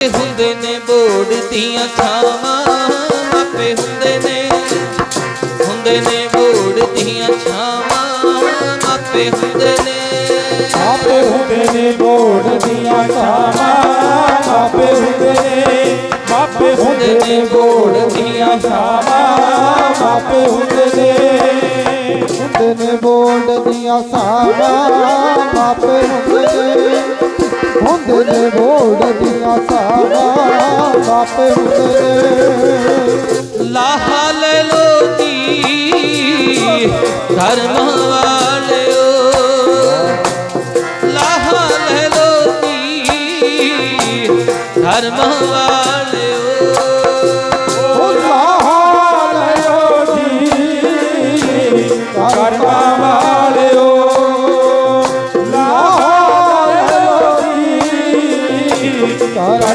ਹੁੰਦੇ ਨੇ ਬੋੜ ਦੀਆਂ ਛਾਵਾਂ ਮਾਪੇ ਹੁੰਦੇ ਨੇ ਹੁੰਦੇ ਨੇ ਬੋੜ ਦੀਆਂ ਛਾਵਾਂ ਮਾਪੇ ਹੁੰਦੇ ਨੇ। ਆਪੇ ਹੁੰਦੇ ਨੇ ਬੋੜ ਦੀਆਂ ਛਾਵਾਂ ਆਪੇ ਹੁੰਦੇ ਨੇ ਮਾਪੇ ਹੁੰਦੇ ਨੇ ਬੋੜ ਦੀਆਂ ਛਾਵਾਂ ਆਪੇ ਹੁੰਦੇ ਨੇ ਹੁੰਦੇ ਨੇ ਬੋਲਡ ਦੀਆਂ ਸਾਵਾਂ ਮਾਪੇ ਹੁੰਦੇ ਨੇ। ਹੁੰਦੇ ਨੇ ਬੋਲਡ ਦੀਆਂ ਸਾਵਾਂ ਮਾਪੇ ਹੁੰਦੇ ਨੇ। ਲਾਹਾ ਧਰਮ ਵਾਲਿਓ। ਲਾਹਾ ਲੈ ਧਰਮ ਵਾਲਿਓ। ਕਰਮ